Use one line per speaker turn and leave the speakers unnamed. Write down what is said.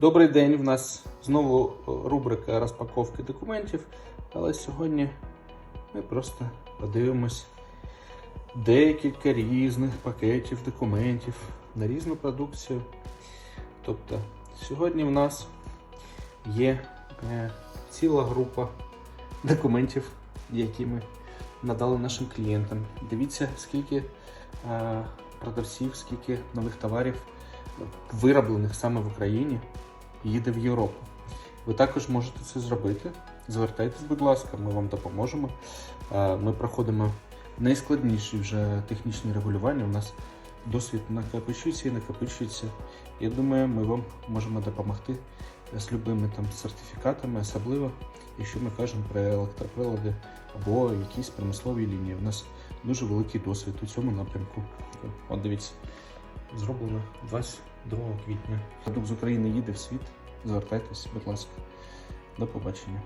Добрий день. В нас знову рубрика розпаковки документів, але сьогодні ми просто подивимось декілька різних пакетів документів на різну продукцію. Тобто, сьогодні в нас є е, ціла група документів, які ми надали нашим клієнтам. Дивіться, скільки е, продавців, скільки нових товарів вироблених саме в Україні їде в Європу. Ви також можете це зробити. Звертайтесь, будь ласка, ми вам допоможемо. Е, Ми проходимо найскладніші вже технічні регулювання. У нас досвід накопичується і накопичується. Я думаю, ми вам можемо допомогти з любими там сертифікатами, особливо якщо ми кажемо про електроприлади або якісь промислові лінії. У нас дуже великий досвід у цьому напрямку. От дивіться, зроблено 22 квітня. Продукт з України їде в світ. Звертайтесь, будь ласка. До побачення.